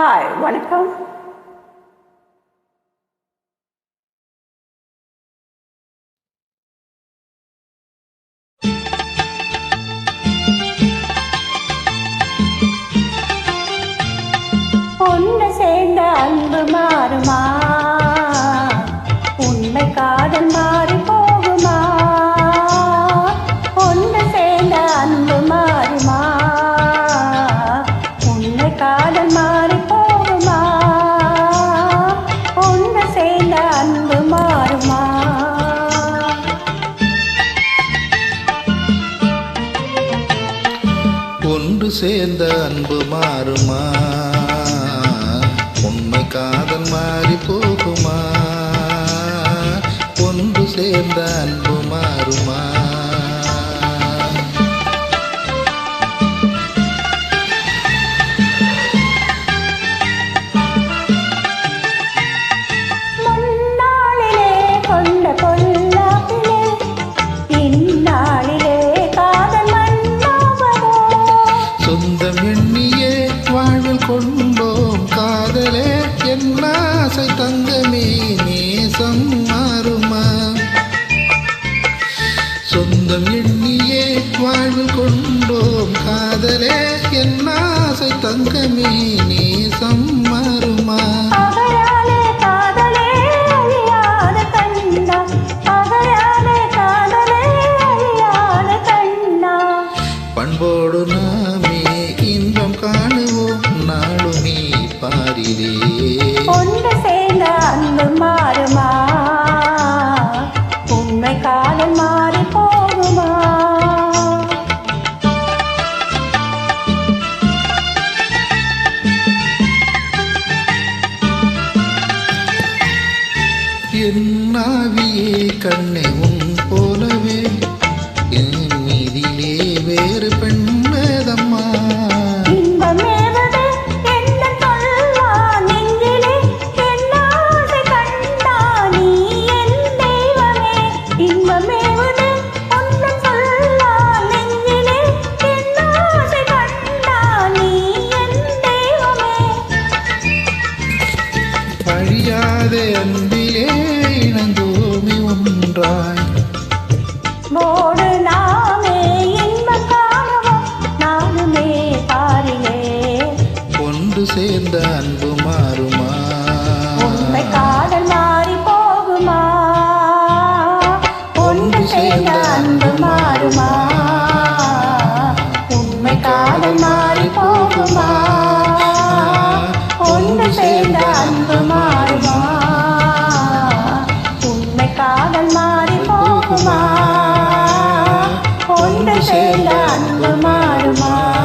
Hi வணக்கம் சேர்ந்த அன்பு மாறுமா? உண்மை காதல் மாறி போகுமா? ஒன்று சேர்ந்த அன்பு மாறுமா? கொண்டோம் காதலே என் ஆசை தங்கமே நேசம் மாறுமா? சொந்தம் எண்ணியே வாழ்வு கொண்டோம் காதலே என் ஆசை தங்கமே பாரிலே. ஒன்று சேர்ந்த அன்பு மாறுமா? உண்மை காதல் மாறி போகுமா? என் ஆவியே கண்ணே உன் போலவே. என் மீதிலே அழியாத அன்பிலே இணைந்தோமி ஒன்றாய். மோடு நாமே இன்பம் காணுவோம் நானுமே பாரிலே. ஒன்று சேர்ந்த அன்பு அன்பு மாறுமா? உண்மை காதல் மாறி போகுமா? ஒன்று சேர்ந்த அன்பு மாறுமா? உண்மை காதல் மாறி போகுமா? ஒன்று சேர்ந்த அன்பு மாறுமா?